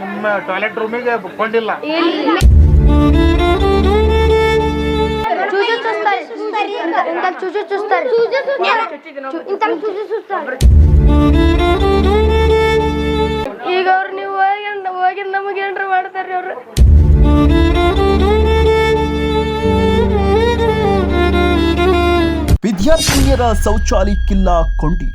ನಿಮ್ಮ ಟಾಯ್ಲೆಟ್ ರೂಮಿಗೆ ಕೊಂಡಿಲ್ಲ. ಚೂಜು ಚೂಸ್ತಾರೆ ಇಂತ ಚೂಜು ಚೂಸ್ತಾರೆ ಇಂತ ಚೂಜು ಚೂಸ್ತಾರೆ ಈಗ ಅವ್ರು ನೀವು ಹೋಗಿ ಹೋಗಿ ನಮಗೆ ಏನ್ರ ಮಾಡ್ತಾರ್ರಿ ಅವ್ರು? ವಿದ್ಯಾರ್ಥಿನಿಯರ ಶೌಚಾಲಯಕ್ಕಿಲ್ಲ ಕೊಂಡಿ.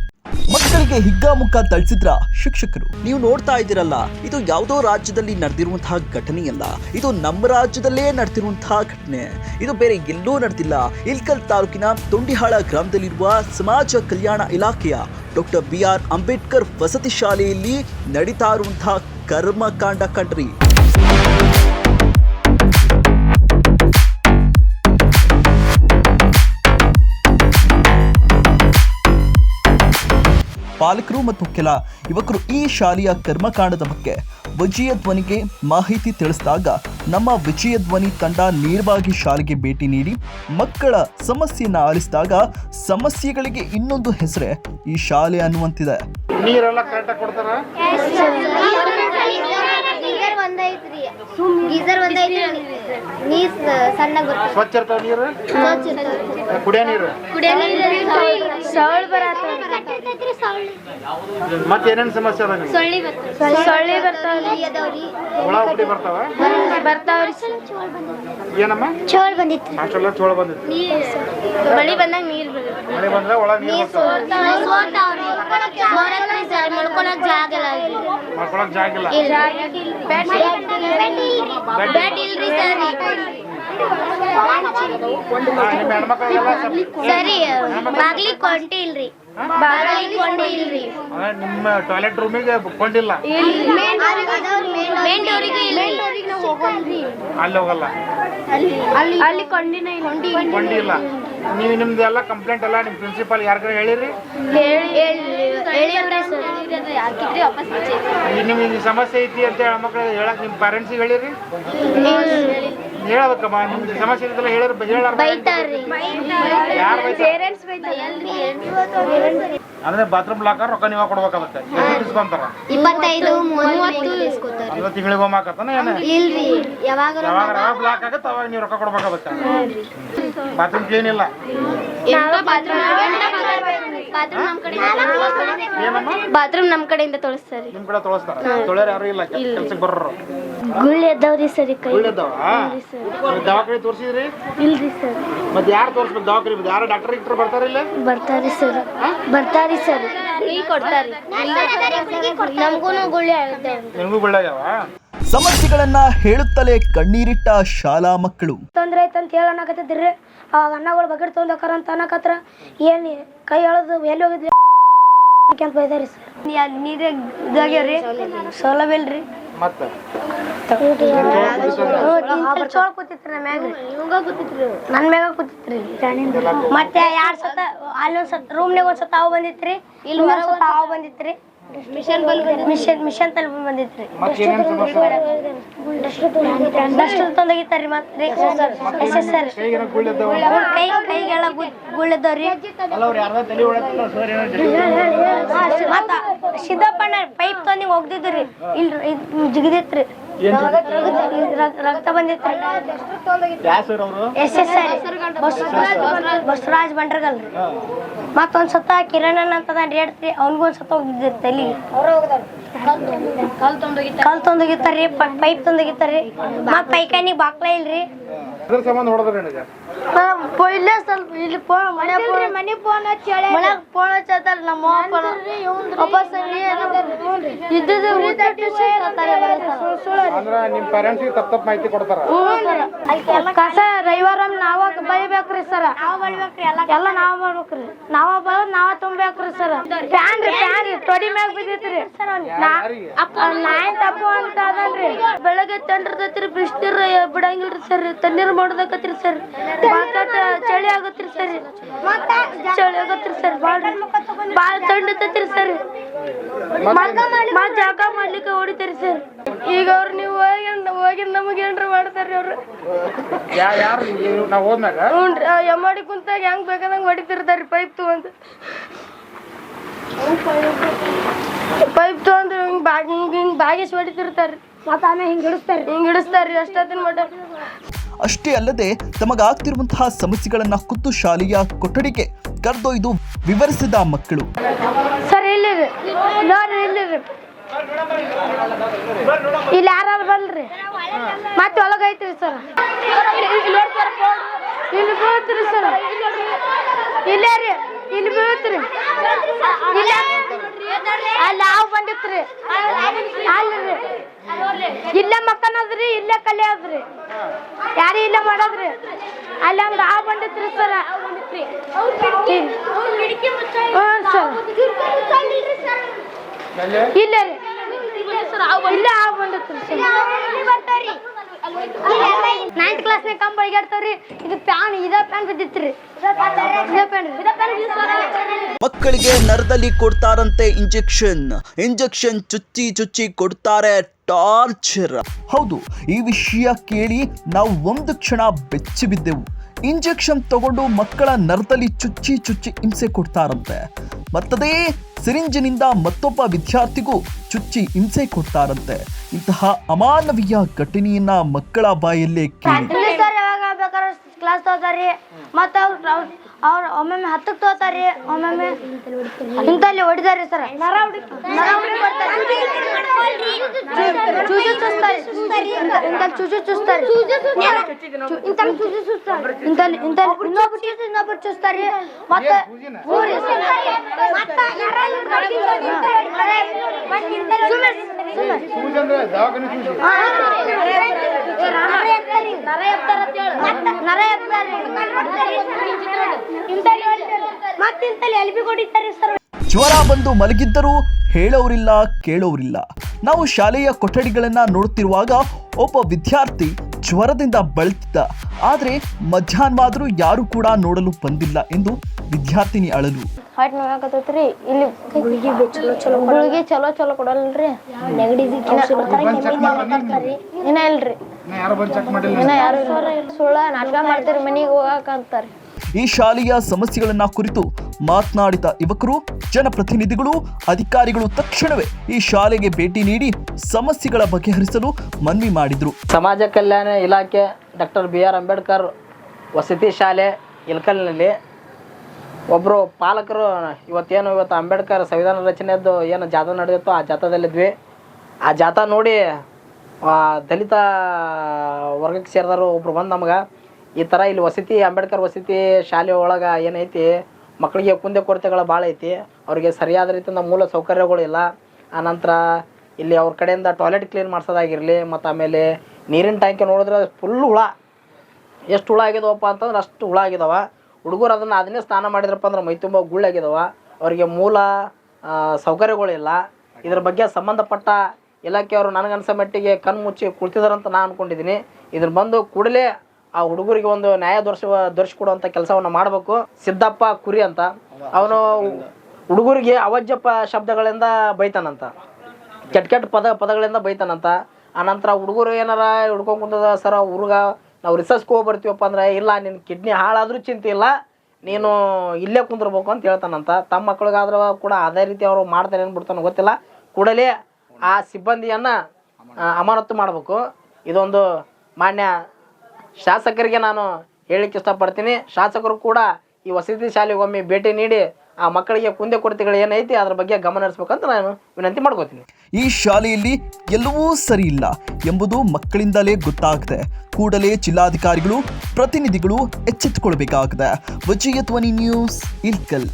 ಮಕ್ಕಳಿಗೆ ಹಿಗ್ಗಾಮುಗ್ಗ ತಳಿಸಿದ್ರ ಶಿಕ್ಷಕರು. ನೀವು ನೋಡ್ತಾ ಇದ್ದೀರಲ್ಲ, ಇದು ಯಾವುದೋ ರಾಜ್ಯದಲ್ಲಿ ನಡೆದಿರುವಂತಹ ಘಟನೆಯಲ್ಲ ಇದು ನಮ್ಮ ರಾಜ್ಯದಲ್ಲೇ ನಡೆದಿರುವಂತಹ ಘಟನೆ. ಇದು ಬೇರೆ ಎಲ್ಲೂ ನಡೆದಿಲ್ಲ. ಇಲ್ಕಲ್ ತಾಲೂಕಿನ ತೊಂಡಿಹಾಳ ಗ್ರಾಮದಲ್ಲಿರುವ ಸಮಾಜ ಕಲ್ಯಾಣ ಇಲಾಖೆಯ ಡಾಕ್ಟರ್ ಬಿ ಆರ್ ಅಂಬೇಡ್ಕರ್ ವಸತಿ ಶಾಲೆಯಲ್ಲಿ ನಡೀತಾ ಇರುವಂತಹ ಕರ್ಮಕಾಂಡ ಕಂಡ್ರಿ ಪಾಲಕರು ಮತ್ತು ಕೆಲ ಯುವಕರು ಈ ಶಾಲೆಯ ಕರ್ಮಕಾಂಡದ ಬಗ್ಗೆ ವಿಜಯ ಧ್ವನಿಗೆ ಮಾಹಿತಿ ತಿಳಿಸಿದಾಗ ನಮ್ಮ ವಿಜಯ ಧ್ವನಿ ತಂಡ ನೇರವಾಗಿ ಶಾಲೆಗೆ ಭೇಟಿ ನೀಡಿ ಮಕ್ಕಳ ಸಮಸ್ಯೆಯನ್ನ ಆಲಿಸಿದಾಗ ಸಮಸ್ಯೆಗಳಿಗೆ ಇನ್ನೊಂದು ಹೆಸರೇ ಈ ಶಾಲೆ ಅನ್ನುವಂತಿದೆ. ನೀರೆಲ್ಲ ಕರೆಕ್ಟಾಗಿ ಕೊಡ್ತಾರ? ಗೀಸರ್ ಒಂದೈತ್ರಿ ನೀರ್? ಸಣ್ಣ ಸ್ವಚ್ಛ ಇರ್ತಾವ ನೀರು ಕುಡಿಯೋ ನೀರು? ಕುಡಿಯ ನೀರು. ಸೊಳ್ಳೆ ಮತ್ತೆ ಏನೇನು ಸಮಸ್ಯೆ ಅದ ನಿಮ್ಗೆ? ಸೊಳ್ಳಿ ಬರ್ತಾವ್ರಿ. ಅದಾವ್ರಿ. ಹುಳ ಹುಡಿ ಬರ್ತಾವ? ಬರ್ತಾವ್ರಿ. ಏನಮ್ಮ? ಚೋಳ್ ಬಂದಿತ್ತು. ಅಷ್ಟೆಲ್ಲ ಚೋಳ ಬಂದಿತ್ತು. ಮಳಿ ಬಂದಾಗ ನೀರ್ ಬರುತ್ತೆ. ಮಳೆ ಬಂದ್ರೆ ಒಳ ನೀರ್ ಬರ್ತಾವ. ಮಳ್ಕೊಳಕ್ ಜಾಗ ಇಲ್ಲ. ಮಾಡ್ಕೊಳಕ್ ಜಾಗ ಇಲ್ಲ ಬೆಡ್ ಇಲ್ರಿ. ಸರ್. ಸರಿ ಬಾಗ್ಲಿ ಕೊಂಟಿ ಇಲ್ರಿ ಬಾಗ್ಲಿ ಕೊಂಡಿ ಇಲ್ರಿ ನಿಮ್ಮ ಟಾಯ್ಲೆಟ್ ರೂಮಿಗೆ ಕೊಂಡಿಲ್ಲ. ಮೇನ್ ಡೋರಿಗೆ ಅಲ್ಲಿ ಹೋಗಲ್ಲ. ಅಲ್ಲಿ. ಕೊಂಡಿನ ಇಲ್ಲ. ಕೊಂಡಿಲ್ಲ. ನೀವು ನಿಮ್ದು ಎಲ್ಲ ಕಂಪ್ಲೇಂಟ್ ಎಲ್ಲ ನಿಮ್ಮ ಪ್ರಿನ್ಸಿಪಾಲ್ ಯಾರಿಗಾರ ಹೇಳಿರಿ? ನಿಮ್ಗೆ ಸಮಸ್ಯೆ ಐತಿ ಅಂತ ಹೆಣ್ಮಕ್ಳಿಗೆ ಹೇಳಕ್ ನಿಮ್ಮ ಪೇರೆಂಟ್ಸಿಗೆ ಹೇಳಿರಿ? ಹೇಳಬೇಕಮ್ಮ ನಿಮ್ಗೆ ಸಮಸ್ಯೆ ಹೇಳಿದ್ರೆ ಹೇಳಿರಿ ಹೇಳಾರ ಬೈತಾರ್ರಿ ಯಾರು ಬೈತಾರೆ? ಪೇರೆಂಟ್ಸ್ ಅಂದ್ರೆ ಬಾತ್ರೂಮ್ ಲಾಕರ್ ರೊಕ್ಕ ನೀವ ಕೊಡ್ಬೇಕಾಗತ್ತೆ ಇಸ್ಕೊಂತಾರ ಇಪ್ಪತ್ತೈದು ಮೂವತ್ತು ಇಸ್ಕೊತಾರ ಇವತ್ತು ತಿಂಗಳಿಗೆ ಹೋಮ್ ಹಾಕತ್ತಾನ ಏನ? ಇಲ್ರಿ ಯಾವಾಗ ಬ್ಲಾಕ್ ಆಗತ್ತೆ ಅವಾಗ ನೀವು ರೊಕ್ಕ ಕೊಡ್ಬೇಕಾಗತ್ತೆ. ಬಾತ್ರೂಮ್ ಕ್ಲೀನ್ ಇಲ್ಲ. ಬಾತ್ರೂಮ್ ನಮ್ ಕಡೆ ಏನಮ್ಮ? ಬಾತ್ರೂಮ್ ನಮ್ ಕಡೆಯಿಂದ ತೊಳಸ್ತಾರೆ ನಿಮ್ ಕಡೆ ತೊಳಸ್ತಾರ ತೊಳೆಯರ್ ಯಾರು ಇಲ್ಲ ಕೆಲ್ಸಕ್ಕೆ ಬರೋರು. ಗುಳ್ಳಿ ಎದ್ದವ್ರಿ ಸರಿ ಕೈ ದವಾಖಾನೆ ತೋರಿಸಿದ್ರಿ? ಇಲ್ರಿ ಸರ್. ಮತ್ತೆ ಯಾರು ತೋರಿಸ್ಬೇಕು ದವಾಖಾನೆ ಯಾರು ಡಾಕ್ಟರ್ ಇಟ್ಟರು ಬರ್ತಾರ ಇಲ್ಲ? ಬರ್ತಾರಿ ಸರ್. ಬರ್ತಾರಿ ಸರ್ ಫ್ರೀ ಕೊಡ್ತಾರೆ. ನಮಗೂನು ಗುಳ್ಳಿ ಆಗುತ್ತೆ ನಿಮಗೂ ಒಳ್ಳೆಯವ ಸಮಸ್ಯೆಗಳನ್ನ ಹೇಳುತ್ತಲೇ ಕಣ್ಣೀರಿಟ್ಟ ಶಾಲಾ ಮಕ್ಕಳು. ತೊಂದ್ರೆ ಐತೆ ಹೇಳಿ ಅನ್ನಕತ್ತಿದ್ರಿ ಅವಾಗ ಅಣ್ಣಗಳು ಬಕೆಟ್ ತೊಗೊಂಡ್ ಹೋಕಾರ ಅಂತ ಅನ್ನಕತ್ರ. ಏನ್ ಕೈ ಎಳದು ಎಲ್ಲಿ ಹೋಗಿದ್ರಿ? ಅಂತ ಬೈದಾರಿ ಸರ್. ನೀರೇ ಇದಾಗ್ಯಾವ್ರಿ. ಸೌಲಭ್ಯ ಇಲ್ರಿ. ಮತ್ತೆ? ನನ್ ಮ್ಯಾಗ ಕೂತಿತ್ರಿ ಮತ್ತೆ ಎರಡ್ ಸತ ಅಲ್ಲಿ ಒಂದ್ ಸತ ರೂಮ್ನಾಗ ಒಂದ್ ಸತ ಅವ್ ಬಂದಿತ್ರಿ. ಇಲ್ಲಿ ಸತ ಹಾವು ಬಂದಿತ್ರಿ. ಮಿಷನ್ ಮಿಷನ್ ಮಿಷನ್ ಬಂದಿತ್ರಿ. ಡಸ್ಟ್ ಮತ್ತೆ ಎಸ್ ಎಸ್ ಸರ್ ಕೈ ಕೈಗೆಲ್ಲ ಗುಳ್ಳಿದ್ದವ್ರಿ ಮತ್ತ ಸಿದ್ದಪ್ಪಣ್ಣ ಪೈಪ್ ತಂದಿ ಹೋಗ್ತಿದ್ರಿ ಇಲ್ರಿ ಜಿಗಿದಿತ್ರಿ ರಕ್ತ ಬಸವರಾಜ್ ಬಂಡ್ರಗಲ್ ಮತ್ತೊಂದ್ ಸತ ಕಿರಣ್ ಅಂತದ ಹೇಳ್ತಿ ಅವ್ನಿಗೂ ಒಂದ್ ಸತ ಹೋಗಿದ್ದೆ ತಲಿ. ಕಲ್ ತೊಂದೋಗಿತ್ತಾರ್ರಿ ಪೈಪ್ ತೊಂದೋಗಿತ್ತಾರ್ರಿ ಮತ್ ಪೈಕಾನಿಗೆ ಬಾಕ್ಲ ಇಲ್ರಿ. ಇಲ್ಲೇ ಸ್ವಲ್ಪ ಇಲ್ಲಿ ಫೋನ್ ಮನೆ ಮನೆ ಫೋನ್ ಮನ್ಯಾಗ ಫೋನ್ ಹಚ್ಚತ್ತಾರ ನಮ್ಮ ಫೋನ್ ವಾಪಸ್ ಇದ್ದದ್ದು ಅಂದ್ರ ನಿಮ್ ಪೇರೆಂಟ್ಸ್ಗೆ ತಪ್ಪ ತಪ್ಪ ಮಾಹಿತಿ ಕೊಡ್ತಾರ. ಕಸ ರವಿವಾರ ನಾವ ಬೈಬೇಕ್ರಿ ಸರ್. ಎಲ್ಲ ನಾವ ಮಾಡ್ಬೇಕ್ರಿ. ನಾವ ಬಳ ನಾವ ತುಂಬೇಕ್ರಿ ಸರ್. ಫ್ಯಾನ್ ರೀ ಫ್ಯಾನ್ ರೀ ತೊಡಿ ಮ್ಯಾಗ ಬಿದ್ದೈತ್ರಿ. ನಾಯಿ ತಪ್ಪು ಅಂತ ಅದನ್ರಿ ಬೆಳಗ್ಗೆ ತಂಡ್ರದತ್ರಿ ಬಿಸ್ನೀರ್ ಬಿಡಂಗಿಲ್ರಿ ಸರ್. ತಣ್ಣೀರ್ ಮಾಡೋದಕ್ಕತ್ರಿ ಸರ್. ಬಾಕಟ್ ಚಳಿ ಆಗತ್ರಿ ಸರ್. ಚಳಿ ಆಗತ್ರಿ ಸರ್. ಭಾಳ ಬಾಳ ತಂಡತೈತ್ರಿ ಸರ್. ಜಾಗ ಮಾಡ್ಲಿಕ್ಕೆ ಹೊಡಿತಾರಿ ಸರ್. ಈಗ ಅವ್ರು ನೀವು ಹೋಗಿ ಹೋಗಿ ನಮಗೆ ಏನ್ರ ಮಾಡ್ತಾರ್ರಿ ಅವ್ರು. ನಾವು? ಹೋದ್ಮ್ಯಾಗ? ಹ್ಞೂನ್ರಿ ಎಮ್ಮಡಿ ಕುಂತಾಗ ಹೆಂಗ್ ಬೇಕಾದಂಗೆ ಹೊಡಿತಿರ್ತಾರ್ರಿ ಪೈಪ್ ತಗೊಂಡ್. ಬಾಗಿಸ್ ಹೊಡಿತಿರ್ತಾರ್ರಿ. ಮತ್ತೆ ಆಮೇಲೆ ಹಿಂಗ್ ಹಿಡಿಸ್ತಾರ್ರಿ. ಹಿಂಗ್ ಹಿಡಿಸ್ತಾರ್ರಿ ಅಷ್ಟೊತ್ತಿನ ಮಟ್ಟ. ಅಷ್ಟೇ ಅಲ್ಲದೆ ತಮಗಾಗ್ತಿರುವಂತಹ ಸಮಸ್ಯೆಗಳನ್ನ ಕುತ್ತು ಶಾಲೆಯ ಕೊಠಡಿಗೆ ಕರೆದೊಯ್ದು ವಿವರಿಸಿದ ಮಕ್ಕಳು. ಇಲ್ಲಿ ಯಾರು ಬಲ್ರಿ ಮತ್ತೆ ಒಳಗೈತ್ರಿ ಸರ್. ಇಲ್ಲಿ ಬೀಳ್ತ್ರಿ ಸರ್. ಇಲ್ಲೇ ರೀ, ಇಲ್ಲಿ ಬೀಳ್ತ್ರಿ. ಬಂದಿತ್ರಿ ಅಲ್ರಿ. ಇಲ್ಲೇ ಮಕ್ಕನದ್ರಿ ಇಲ್ಲೇ ಕಲಿಯೋದ್ರಿ ಯಾರು ಇಲ್ಲೇ ಮಾಡೋದ್ರಿ? ಅಲ್ಲಿ ಹಂಗ ಆ ಬಂದಿತ್ರಿ ಸರ್. ಸರ್. ಆ ರೀ. ಇಲ್ಲೇ ಆ ಬಂದಿತ್ರಿ ಸರ್. ನೈನ್ತ್ ಕ್ಲಾಸ್ನಾಗ ಕಂಬ ಬಳಿಗಾಡ್ತಾವ್ರಿ ಇದು ಪ್ಯಾನ್ ಇದ ಪ್ಯಾನ್ ಬಿದ್ದಿತ್ರಿ. ಮಕ್ಕಳಿಗೆ ನರದಲ್ಲಿ ಕೊಡ್ತಾರಂತೆ ಇಂಜೆಕ್ಷನ್. ಇಂಜೆಕ್ಷನ್ ಚುಚ್ಚಿ ಚುಚ್ಚಿ ಕೊಡ್ತಾರೆ ಟಾರ್ಚರ್. ಹೌದು, ಈ ವಿಷಯ ಕೇಳಿ ನಾವು ಒಂದು ಕ್ಷಣ ಬೆಚ್ಚಿ ಬಿದ್ದೆವು. ಇಂಜೆಕ್ಷನ್ ತಗೊಂಡು ಮಕ್ಕಳ ನರದಲ್ಲಿ ಚುಚ್ಚಿ ಚುಚ್ಚಿ ಹಿಂಸೆ ಕೊಡ್ತಾರಂತೆ. ಮತ್ತದೇ, ಸಿರಿಂಜಿನಿಂದ ಮತ್ತೊಬ್ಬ ವಿದ್ಯಾರ್ಥಿಗೂ ಚುಚ್ಚಿ ಹಿಂಸೆ ಕೊಡ್ತಾರಂತೆ. ಇಂತಹ ಅಮಾನವೀಯ ಘಟನೆಯನ್ನ ಮಕ್ಕಳ ಬಾಯಲ್ಲೇ ಕೇಳಿ. ಬೇಕಾದ್ರೆ ಕ್ಲಾಸ್ ತಗೋತಾರಿ ಮತ್ತ ಅವ್ರ ಅವ್ರ ಒಮ್ಮೊಮ್ಮೆ ಹತ್ತಕ್ಕೆ ತಗೋತಾರಿ ಒಮ್ಮೊಮ್ಮೆ ಇಂತಲ್ಲಿ ಹೊಡಿತಾರಿ ಸರ್. ನರ ಹೊಡಿ ನರ ಹೊಡಿ ಬರ್ತಾರೆ ಚೂಜು ಚುಸ್ತಾರೆ ಇಂತಲ್ಲಿ ಚೂಜು ಚುಸ್ತಾರೆ ಇಂತಲ್ಲಿ ಚೂಜು ಚುಸ್ತಾರೆ ಇಂತಲ್ಲಿ ಇಂತಲ್ಲಿ ಇನ್ನೊಬ್ರು ಚೂಜು ಇನ್ನೊಬ್ರು ಚುಸ್ತಾರೆ ಮತ್ತೆ ಊರಿ ಸುಮ್ಮನೆ ಸುಮ್ಮನೆ ಸೂಜಿ ಅಂದ್ರೆ ದವಾಖಾನೆ ಸೂಜಿ ನರ ಎತ್ತಾರ ನರ ಮತ್ತಿಂತಲ್ಲಿ ಎಲ್ಬಿ ಕೊಡಿತಾರೆ ಸರ್ ಜ್ವರ ಬಂದು ಮಲಗಿದ್ದರೂ ಹೇಳೋರಿಲ್ಲ ಕೇಳೋರಿಲ್ಲ. ನಾವು ಶಾಲೆಯ ಕೊಠಡಿಗಳನ್ನ ನೋಡುತ್ತಿರುವಾಗ ಒಬ್ಬ ವಿದ್ಯಾರ್ಥಿ ಜ್ವರದಿಂದ ಬಳಲ್ತಿದ್ದ ಆದರೆ ಮಧ್ಯಾಹ್ನವಾದರೂ ಯಾರು ಕೂಡ ನೋಡಲು ಬಂದಿಲ್ಲ ಎಂದು ವಿದ್ಯಾರ್ಥಿನಿ ಅಳಲು. ಇಲ್ಲಿ ಗುಳಿಗೆ ಚಲೋ ಚಲೋ ಗುಳಿಗೆ ಚಲೋ ಚಲೋ ಕೊಡಲ್ರಿ. ನೆಗಡಿ ಇನ್ನ ಇಲ್ರಿ. ಇನ್ನ ಯಾರು ಬಂದು ಮಾಡಿಲ್ಲ ಇನ್ನ ಯಾರು ಸುಳ್ಳ ನಾಟಕ ಮಾಡ್ತೀರಿ ಮನಿಗೆ ಹೋಗಾಕ ಅಂತಾರಿ ಈ ಶಾಲೆಯ ಸಮಸ್ಯೆಗಳನ್ನ ಕುರಿತು ಮಾತನಾಡಿದ ಯುವಕರು, ಜನಪ್ರತಿನಿಧಿಗಳು, ಅಧಿಕಾರಿಗಳು ತಕ್ಷಣವೇ ಈ ಶಾಲೆಗೆ ಭೇಟಿ ನೀಡಿ ಸಮಸ್ಯೆಗಳ ಬಗೆಹರಿಸಲು ಮನವಿ ಮಾಡಿದ್ರು. ಸಮಾಜ ಕಲ್ಯಾಣ ಇಲಾಖೆ ಡಾಕ್ಟರ್ ಬಿ ಆರ್ ಅಂಬೇಡ್ಕರ್ ವಸತಿ ಶಾಲೆ ಇಲ್ಕಲ್ನಲ್ಲಿ ಒಬ್ಬರು ಪಾಲಕರು ಇವತ್ತೇನು ಇವತ್ತು ಅಂಬೇಡ್ಕರ್ ಸಂವಿಧಾನ ರಚನೆಯದ್ದು ಏನು ಜಾಥಾ ನಡೆದಿತ್ತು ಆ ಜಾಥಾದಲ್ಲಿದ್ವಿ. ಆ ಜಾಥಾ ನೋಡಿ ದಲಿತ ವರ್ಗಕ್ಕೆ ಸೇರಿದವರು ಒಬ್ರು ಬಂದು ನಮ್ಗೆ ಈ ಥರ ಇಲ್ಲಿ ವಸತಿ, ಅಂಬೇಡ್ಕರ್ ವಸತಿ ಶಾಲೆ ಒಳಗೆ ಏನೈತಿ ಮಕ್ಕಳಿಗೆ ಕುಂದೆ ಕೊರತೆಗಳು ಭಾಳ ಐತಿ. ಅವರಿಗೆ ಸರಿಯಾದ ರೀತಿಯಿಂದ ಮೂಲ ಸೌಕರ್ಯಗಳಿಲ್ಲ ಆನಂತರ ಇಲ್ಲಿ ಅವ್ರ ಕಡೆಯಿಂದ ಟಾಯ್ಲೆಟ್ ಕ್ಲೀನ್ ಮಾಡ್ಸೋದಾಗಿರಲಿ, ಮತ್ತು ಆಮೇಲೆ ನೀರಿನ ಟ್ಯಾಂಕಿ ನೋಡಿದ್ರೆ ಫುಲ್ ಹುಳ. ಎಷ್ಟು ಹುಳ ಆಗಿದಾವಪ್ಪ ಅಂತಂದ್ರೆ ಅಷ್ಟು ಹುಳ ಆಗಿದಾವ. ಹುಡುಗರು ಅದನ್ನು ಅದನ್ನೇ ಸ್ನಾನ ಮಾಡಿದ್ರಪ್ಪ ಅಂದ್ರೆ ಮೈ ತುಂಬ ಗುಳ್ಳಾಗಿದಾವ ಅವರಿಗೆ ಮೂಲ ಸೌಕರ್ಯಗಳಿಲ್ಲ ಇದ್ರ ಬಗ್ಗೆ ಸಂಬಂಧಪಟ್ಟ ಇಲಾಖೆಯವರು ನನಗನ್ಸೋ ಮಟ್ಟಿಗೆ ಕಣ್ಣು ಮುಚ್ಚಿ ಕುಳಿತಿದಾರಂತ ನಾನು ಅಂದ್ಕೊಂಡಿದ್ದೀನಿ ಇದ್ರ ಬಂದು ಕೂಡಲೇ ಆ ಹುಡುಗರಿಗೆ ಒಂದು ನ್ಯಾಯ ದೊರಸುವ ದೊರಸಿಕೊಡುವಂಥ ಕೆಲಸವನ್ನು ಮಾಡಬೇಕು. ಸಿದ್ದಪ್ಪ ಕುರಿ ಅಂತ. ಅವನು ಹುಡುಗರಿಗೆ ಅವಜ್ಜಪ್ಪ ಶಬ್ದಗಳಿಂದ ಬೈತಾನಂತ. ಕೆಟ್ಟ ಕೆಟ್ಟ ಪದ ಪದಗಳಿಂದ ಬೈತಾನಂತ. ಆನಂತರ ಹುಡುಗರು ಏನಾರ ಹಿಡ್ಕೊಂಡು ಕುಂತದ, ಸರ, ಹುಡುಗ, ನಾವು ರಿಸರ್ಚ್ಗೆ ಹೋಗಿ ಬರ್ತೀವಪ್ಪ ಅಂದ್ರೆ, ಇಲ್ಲ ನಿನ್ನ ಕಿಡ್ನಿ ಹಾಳಾದ್ರೂ ಚಿಂತೆ ಇಲ್ಲ. ನೀನು ಇಲ್ಲೇ ಕುಂದಿರ್ಬೇಕು ಅಂತ ಹೇಳ್ತಾನಂತ. ತಮ್ಮ ಮಕ್ಕಳಿಗಾದ್ರೂ ಕೂಡ ಅದೇ ರೀತಿ ಅವರು ಮಾಡ್ತಾರೆ ಏನ್ಬಿಡ್ತಾನೋ ಗೊತ್ತಿಲ್ಲ. ಕೂಡಲೇ ಆ ಸಿಬ್ಬಂದಿಯನ್ನು ಅಮಾನತು ಮಾಡಬೇಕು. ಇದೊಂದು ಮಾನ್ಯ ಶಾಸಕರಿಗೆ ನಾನು ಹೇಳಲಿಕ್ಕೆ ಇಷ್ಟಪಡ್ತೀನಿ. ಶಾಸಕರು ಕೂಡ ಈ ವಸತಿ ಶಾಲೆಗೆ ಒಮ್ಮೆ ಭೇಟಿ ನೀಡಿ ಆ ಮಕ್ಕಳಿಗೆ ಕುಂದೆ ಕೊರತೆಗಳು ಏನೈತಿ ಅದ್ರ ಬಗ್ಗೆ ಗಮನ ಹರಿಸ್ಬೇಕಂತ ನಾನು ವಿನಂತಿ ಮಾಡ್ಕೋತೀನಿ. ಈ ಶಾಲೆಯಲ್ಲಿ ಎಲ್ಲವೂ ಸರಿ ಇಲ್ಲ ಎಂಬುದು ಮಕ್ಕಳಿಂದಲೇ ಗೊತ್ತಾಗಿದೆ ಕೂಡಲೇ ಜಿಲ್ಲಾಧಿಕಾರಿಗಳು, ಪ್ರತಿನಿಧಿಗಳು ಎಚ್ಚೆತ್ತುಕೊಳ್ಬೇಕಾಗಿದೆ ವಿಜಯ ಧ್ವನಿ ನ್ಯೂಸ್, ಇಲ್ಕಲ್.